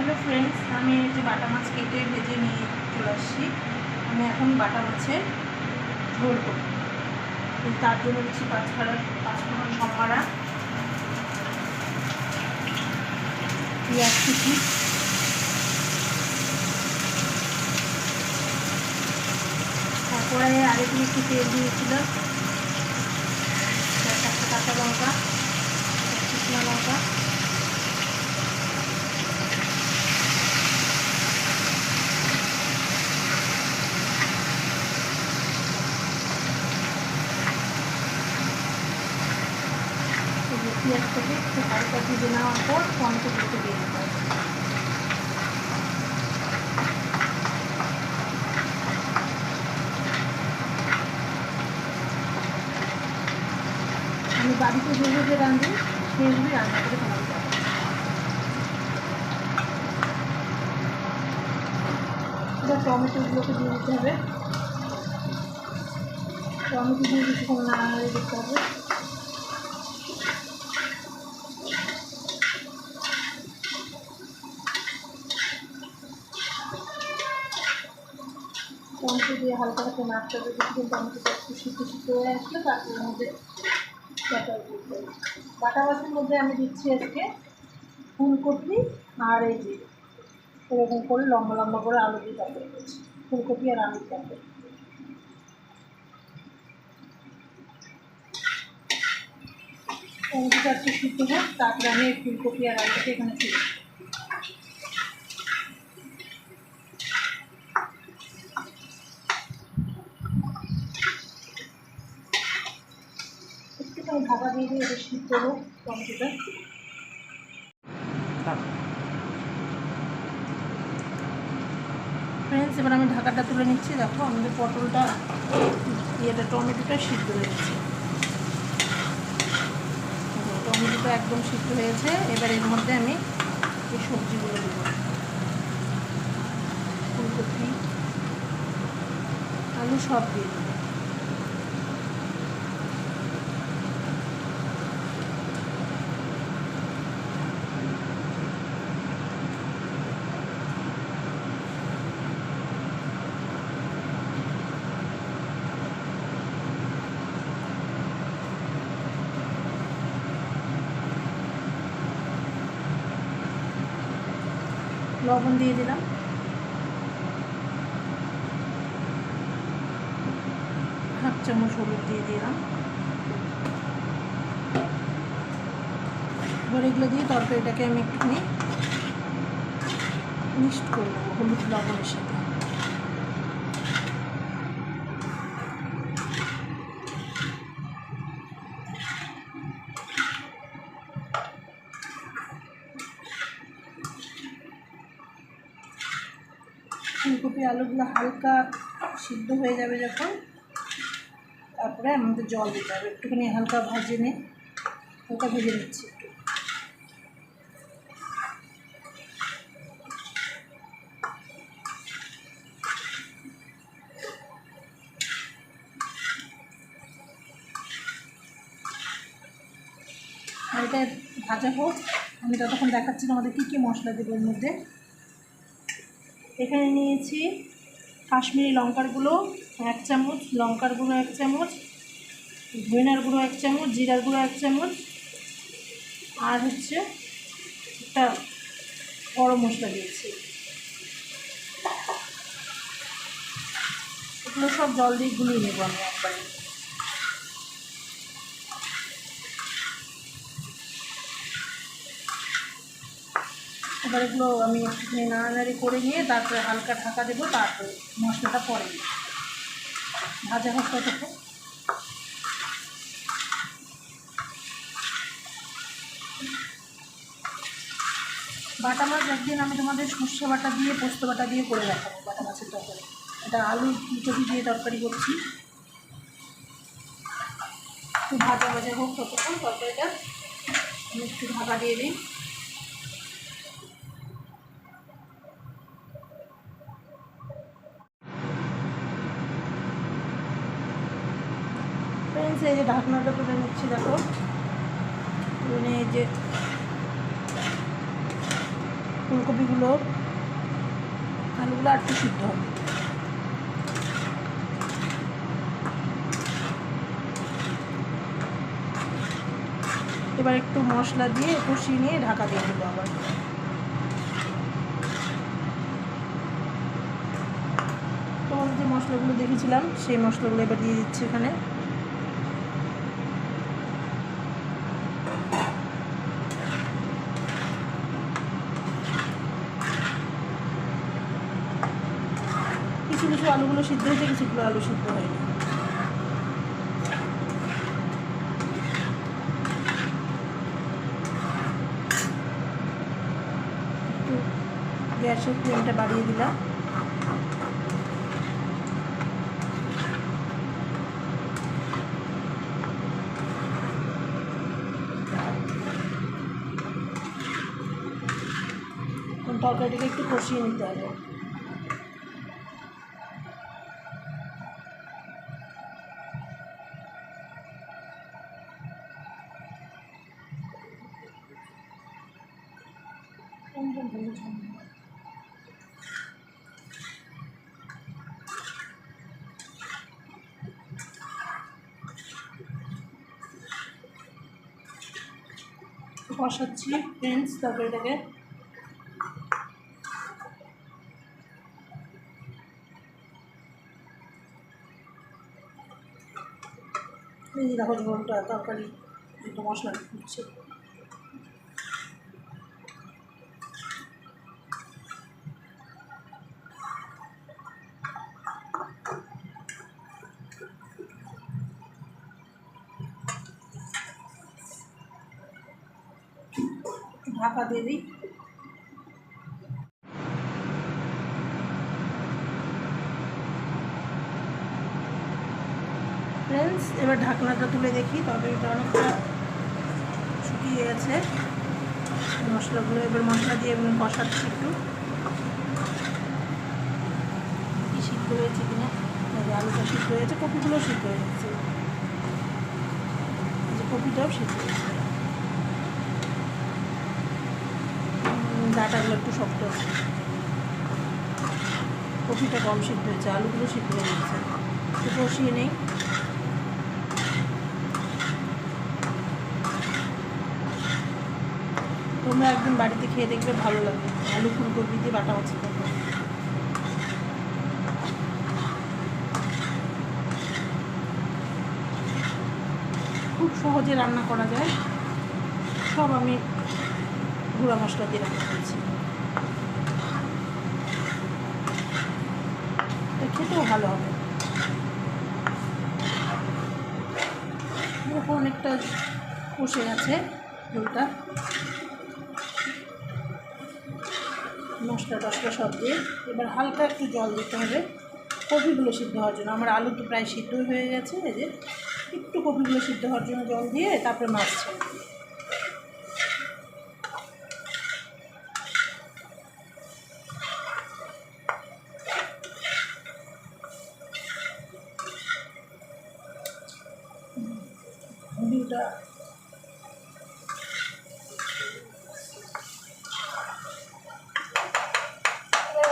Hello friends, আমি যে বাটা মাছ কেটে ভেজে নিয়ে চলে আসছি। আমি এখন বাটা মাছের ঝোল এই তার জন্য দিচ্ছি পাঁচফাড়া পাঁচফোড়ন সম্মারা পেঁয়াজ কুচি, তারপরে দিয়ে একটু তেল দিয়েছিলাম একটা কাঁচা লঙ্কা শুকনো লঙ্কা এই যে পেঁয়াজটাকে একটু হালকা ভেজে নেওয়ার পর টমেটোগুলোকে দিয়ে দিতে হবে আমি বাড়িতে যেভাবে রাঁধি সেইভাবেই রান্না করে তোমাকে দেখাচ্ছি। এবার টমেটোগুলোকে দিয়ে দিতে হবে টমেটো দিয়ে কিছুক্ষণ নাড়ানাড়ি দিতে হবে হালকা হাতে নাড়তে হবে কিছুক্ষণ টমেটোটা একটু সিদ্ধ সিদ্ধ হয়ে আসলে, তারপর মধ্যে বাটা মাছের মধ্যে আমি দিচ্ছি আজকে ফুলকপি আর এই যে এরকম করে লম্বা লম্বা করে আলু দিয়ে তরকারি ফুলকপি আর আলুর তরকারি টমেটোটা একটু সিদ্ধ হোক তারপরে আমি ফুলকপি আর আলুটাকে এখানে ছিল একটুখানি ঢাকা দিয়ে দিয়ে সিদ্ধ হোক টমেটোটা ফ্রেন্ডস এবার আমি ঢাকাটা তুলে নিচ্ছি। দেখো আমাদের পটলটা ইয়েটা টমেটোটা সিদ্ধ হয়েছে টমেটোটা একদম সিদ্ধ হয়েছে। এবার এর মধ্যে আমি এই সবজিগুলো দেবো। ফুলকপি, আলু সব দিয়ে লবণ দিয়ে দিলাম। হাফ চামচ হলুদ দিয়ে দিলাম। এবার এগুলো দিয়ে তরকারিটাকে আমি একটুখানি মিক্সড করে নেব, হলুদ লবণের সাথে ফুলকপি আলুগুলো হালকা সিদ্ধ হয়ে যাবে যখন, তারপরে আমাদের জল দিতে হবে। একটুখানি হালকা ভাজে নে হালকা ভেজে নিচ্ছি একটু। আর ভাজা হোক, আমি ততক্ষণ দেখাচ্ছি আমাদের কী কী মশলা দেবো এর মধ্যে। এখানে নিয়েছি কাশ্মীরি লঙ্কার গুঁড়ো এক চামচ, লঙ্কার গুঁড়ো এক চামচ, ধনিয়ার গুঁড়ো এক চামচ, জিরার গুঁড়ো এক চামচ, আর হচ্ছে একটা গরম মশলা দিয়েছি। এগুলো সব জল দিয়ে গুলিয়ে নেব আমি একবারে। এবার এগুলো আমি একটুখানি নাড়ানাড়ি করে নিয়ে তারপরে হালকা ঢাকা দেবো, তারপরে মশলাটা পরে ভাজা হোক ততক্ষণ বাটা মাছ একদিন আমি তোমাদের সর্ষে বাটা দিয়ে, পোস্ত বাটা দিয়ে করে দেখাবো, বাটা মাছের তরকারি। এটা আলু ফুলকপি দিয়ে তরকারি করছি। একটু ভাজা ভাজা হোক, ততক্ষণ তরকারিটা আমি একটু ঢাকা দিয়ে দিই ফ্রেন্ডস এই যে ঢাকনাটা তুলে নিচ্ছি, দেখো। মানে এই যে ফুলকপিগুলো, আলুগুলো আর একটু সিদ্ধ হবে। এবার একটু মশলা দিয়ে কষিয়ে নিয়ে ঢাকা দিয়ে দেবো আবার। তোমাদের যে মশলাগুলো দেখেছিলাম, সেই মশলাগুলো এবার দিয়ে দিচ্ছি এখানে কিছু কিছু আলুগুলো সিদ্ধ হয়েছে কিছুগুলো আলু সিদ্ধ হয়নি? গ্যাসের ফ্লেমটা বাড়িয়ে দিলাম। তরকারিটাকে একটু কষিয়ে নিতে হবে। কষাচ্ছি ফ্রেন্ডস যে দেখো ঝোলটা তরকারি একটু মশলা ফুটছে একটু ঢাকা দিয়ে দিই। ফ্রেন্ডস এবার ঢাকনাটা তুলে দেখি, তরকারিটা অনেকটা শুকিয়ে গেছে। মশলাগুলো এবার মশলা দিয়ে এমনি কষাচ্ছি একটু। কি সিদ্ধ হয়েছে কিনা? আলুটা সিদ্ধ হয়েছে কপিগুলো সিদ্ধ হয়ে গেছে। যে কপিটাও সিদ্ধ হয়েছে। ডাটাগুলো একটু শক্ত আছে কপিটা কম সিদ্ধ হয়েছে আলুগুলো সিদ্ধ হয়ে গেছে একটু কষিয়ে নেই। তোমরা একদিন বাড়িতে খেয়ে দেখবে ভালো লাগবে। আলু ফুলকপি দিয়ে বাটা মাছ। খুব সহজে রান্না করা যায়। সব আমি গুঁড়া মশলা দিয়ে রান্না করেছি। খেতেও ভালো হবে। অনেকটা কষে গেছে ঝোলটা। মশলা টশলা সব দিয়ে এবার হালকা একটু জল দিতে হবে। কপিগুলো সিদ্ধ হওয়ার জন্য। আমার আলু তো প্রায় সিদ্ধ হয়ে গেছে যে একটু কপিগুলো সিদ্ধ হওয়ার জন্য জল দিয়ে তারপরে মাছ ছেড়ে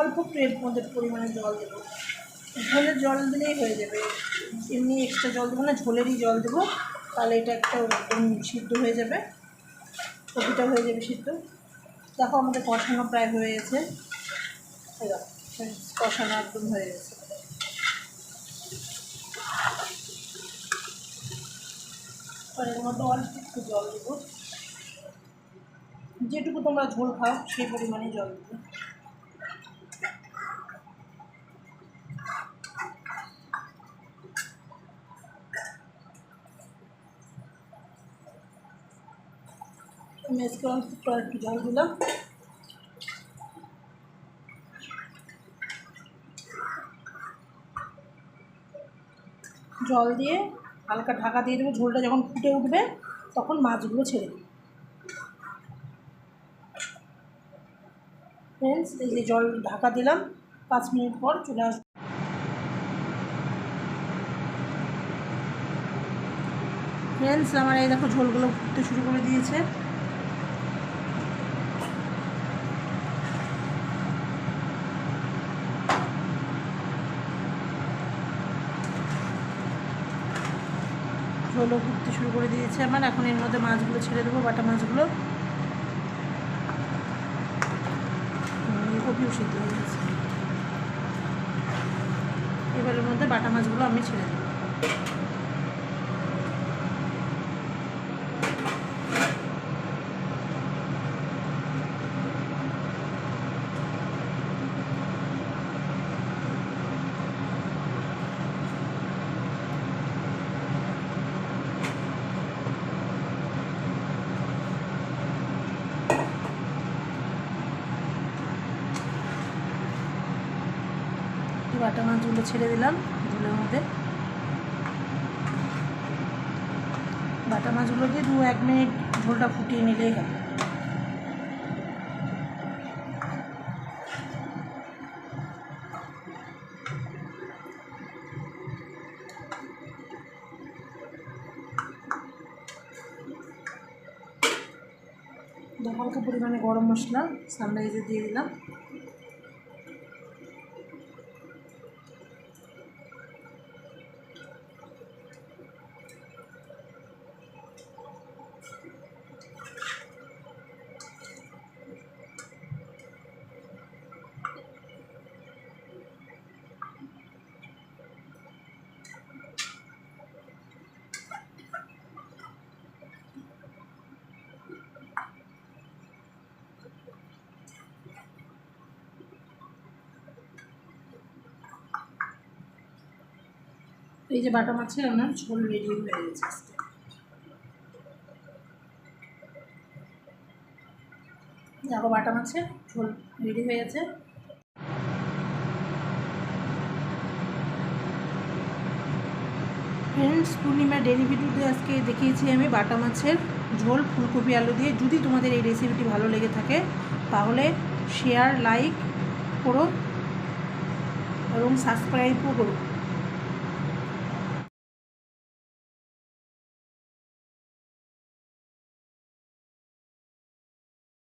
অল্প এর মধ্যে পরিমাণে জল দেবো। ঝোলের জল দিলেই হয়ে যাবে। এমনি এক্সট্রা জল দেবো না, ঝোলেরই জল দেবো। তাহলে এটা একটা সিদ্ধ হয়ে যাবে। কপিটা হয়ে যাবে সিদ্ধ। দেখো আমাদের কষানো প্রায় হয়ে গেছে। কষানো একদম হয়ে গেছে। এবার এর মধ্যে অল্প একটু জল দেবো। যেটুকু তোমরা ঝোল খাও, সেই পরিমাণে জল দেবে। আমি আজকে অল্প একটু আর একটু জল দিলাম। জল দিয়ে হালকা ঢাকা দিয়ে দেবো, ঝোলটা যখন ফুটে উঠবে, তখন মাছগুলো ছেড়ে দিই ফ্রেন্ডস এই যে জল ঢাকা দিলাম, পাঁচ মিনিট পর চলে আসবে ফ্রেন্ডস আমার এই দেখো ঝোলগুলো ফুটতে শুরু করে দিয়েছে। ঝোলও ঘুরতে শুরু করে দিয়েছে আমার। এখন এর মধ্যে মাছগুলো ছেড়ে দেবো, বাটা মাছগুলো। কপিও সিদ্ধ হয়ে গেছে। এবারের মধ্যে বাটা মাছগুলো আমি ছেড়ে দেবো। বাটা মাছগুলো ছেড়ে দিলাম ঝোলের মধ্যে। বাটা দিয়ে দু এক মিনিট ঝোলটা ফুটিয়ে নিলেই হবে। হালকা পরিমাণে গরম মশলা, সানরাইজে দিয়ে দিলাম। এই যে বাটা মাছের আমার ঝোল রেডি হয়ে গেছে দেখো বাটা মাছের ঝোল রেডি হয়ে গেছে। ফ্রেন্ডস পূর্ণিমা ডেলি ভিডিওতে আজকে দেখিয়েছি আমি বাটা মাছের ঝোল, ফুলকপি, আলু দিয়ে। যদি তোমাদের এই রেসিপিটি ভালো লেগে থাকে, তাহলে শেয়ার লাইক করো এবং সাবস্ক্রাইবও করো।